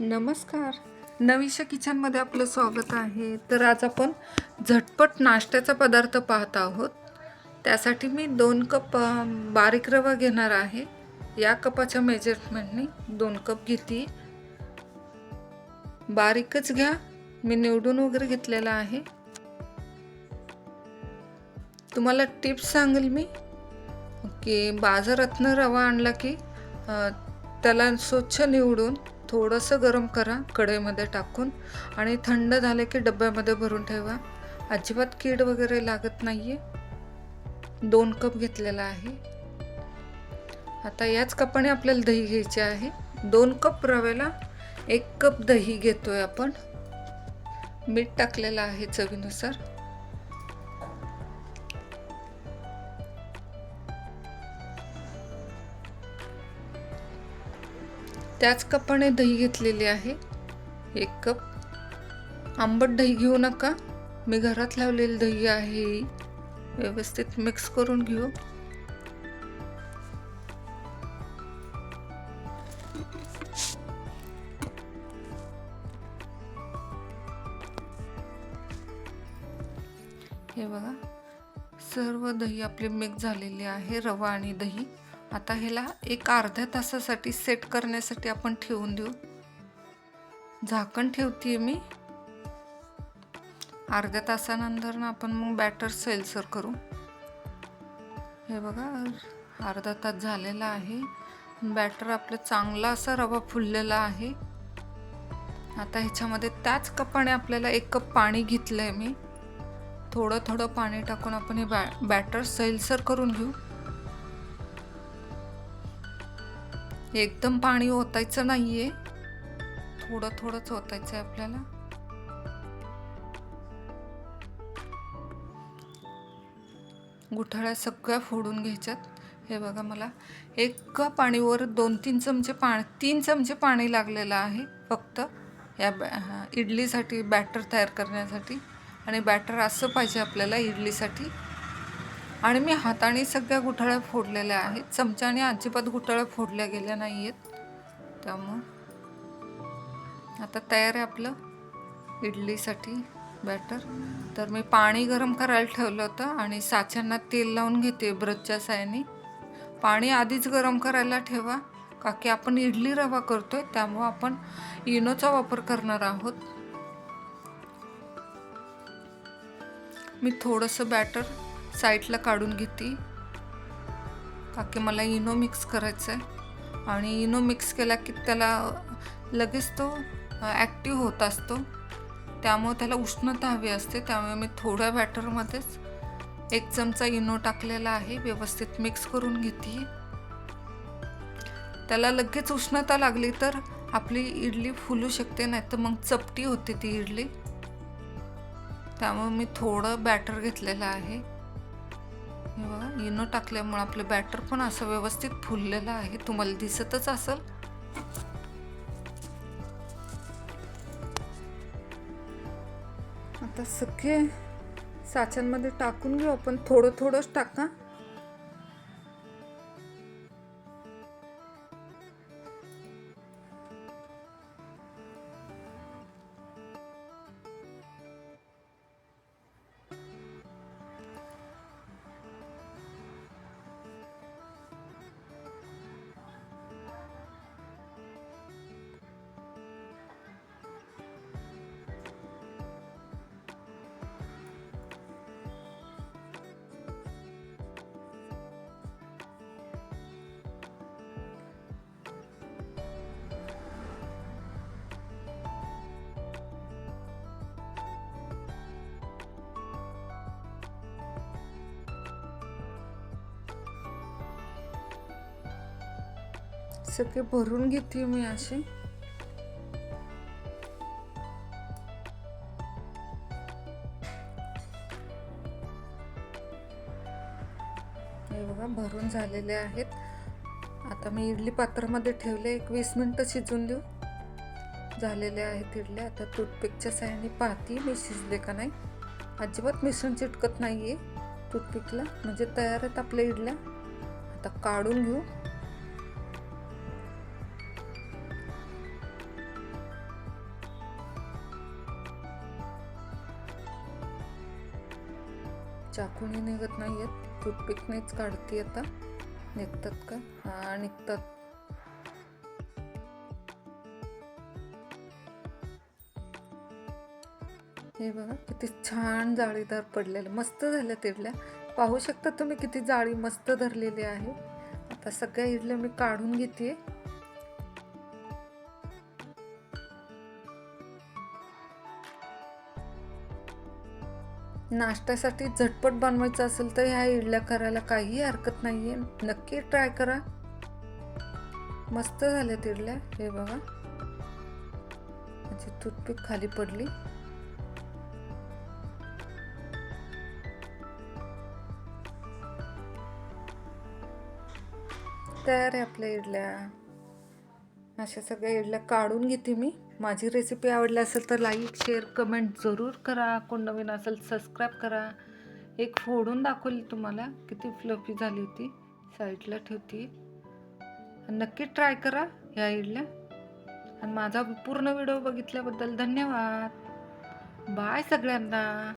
नमस्कार. नवीशा किचनमध्ये आपलं स्वागत आहे. तर आज आपण झटपट नाश्त्याचा पदार्थ पाहत आहोत. त्यासाठी मी दोन कप बारीक रवा घेणार आहे. या कपाच्या मेजरमेंटने दोन कप घेते. बारीकच घ्या. मी निवडून वगैरे घेतलेला आहे. तुम्हाला टिप्स सांगेल मी? की बाजारातनं रवा आणला की त्याला स्वच्छ निवडून थोडंसं गरम करा कढईमध्ये टाकून. आणि थंड झाले की डब्यामध्ये भरून ठेवा. अजिबात कीड वगैरे लागत नाही आहे दोन कप घेतलेला आहे. आता याच कपाने आपल्याला दही घ्यायचे आहे. दोन कप रव्याला एक कप दही घेतोय आपण. मीठ टाकलेलं आहे चवीनुसार. त्याच कपाने दही घेतलेली आहे. एक कप. आंबट दही घेऊ नका. मी घरात लावलेली दही आहे. व्यवस्थित मिक्स करून घेऊ. हे बघा. सर्व दही आपले मिक्स झालेले आहे. रवा आणि दही. आता ह्याला एक अर्ध्या तासासाठी सेट करण्यासाठी आपण ठेवून देऊ. झाकण ठेवते मी. अर्ध्या तासानंतर ना आपण मग बॅटर सैलसर करू. हे बघा अर्धा तास झालेला आहे. बॅटर आपलं चांगला असा रवा फुललेला आहे. आता ह्याच्यामध्ये त्याच कपाने आपल्याला एक कप पाणी घेतलं आहे मी. थोडं थोडं पाणी टाकून आपण हे बॅ बॅटर सैलसर करून घेऊ. एकदम पाणी ओतायचं नाहीये. थोडं थोडंच ओतायचं आहे आपल्याला. गुठाळ्या सगळ्या फोडून घ्यायच्यात. हे बघा मला. एक कप पाणीवर दोन तीन चमचे पाणी तीन चमचे पाणी लागलेलं आहे फक्त. या बॅ इडलीसाठी बॅटर तयार करण्यासाठी. आणि बॅटर असं पाहिजे आपल्याला इडलीसाठी. आणि मी हाताने सगळ्या गुठळ्या फोडलेल्या आहेत. चमच्याने अजिबात गुठळ्या फोडल्या गेल्या नाही आहेत त्यामुळं आता तयार आहे आपलं इडलीसाठी बॅटर तर मी पाणी गरम करायला ठेवलं होतं आणि साच्यांना तेल लावून घेते ब्रशच्या साह्याने पाणी आधीच गरम करायला ठेवा का की आपण इडली रवा करतोय त्यामुळं आपण इनोचा वापर करणार आहोत. मी थोडंसं बॅटर साईडला काढून घेते. का की मला इनो मिक्स करायचं आहे आणि इनो मिक्स केला की त्याला लगेच तो ॲक्टिव्ह होत असतो. त्यामुळे त्याला उष्णता हवी असते. त्यामुळे मी थोड्या बॅटरमध्येच एक चमचा इनो टाकलेला आहे. व्यवस्थित मिक्स करून घेते. त्याला लगेच उष्णता लागली तर आपली इडली फुलू शकते नाही तर मग चपटी होते ती इडली. त्यामुळे मी थोडं बॅटर घेतलेलं आहे. हे बघा इनो टाकल्यामुळे आपलं बॅटर पण असं व्यवस्थित फुललेलं आहे. तुम्हाला दिसतच असेल. आता सगळे साच्यांमध्ये टाकून घेऊ आपण. थोडं थोडंच टाका. सगळे भरून घेते मी असे हे बघा भरून झालेले आहेत. आता मी इडली पात्रामध्ये ठेवले एक वीस मिनटं शिजून देऊ. झालेले आहेत इडल्या. आता टूथपिकच्या साह्याने पाहते मी शिजले का नाही. अजिबात मिश्रण चिटकत नाही आहे टूथपिकला. म्हणजे तयार आहेत आपल्या इडल्या. आता काढून घेऊ. चाकूने निघत नाही आहेत टूथपिकनेच काढते आता. निघतात का? हा निघतात. हे बघा किती छान जाळीदार पडलेलं. मस्त झाल्या इडल्या पाहू शकता तुम्ही किती जाळी मस्त धरलेली आहे. आता सगळ्या इडल्या मी काढून घेते नाश्त्यासाठी झटपट बनवायचं असेल तर ह्या इडल्या करायला काही हरकत नाही आहे नक्की ट्राय करा. मस्त झाल्यात इडल्या. हे बघा. माझी टूथपिक खाली पडली. तयार आहे आपल्या इडल्या. अशा सगळ्या एडला काढून घेते मी. माझी रेसिपी आवडली असेल तर लाईक शेअर कमेंट जरूर करा. कोण नवीन असेल सबस्क्राईब करा. एक फोडून दाखवली तुम्हाला किती फ्लफी झाली होती. साईडला ठेवते. नक्की ट्राय करा ह्या इडल्या आणि माझा पूर्ण व्हिडिओ बघितल्याबद्दल धन्यवाद. बाय सगळ्यांना.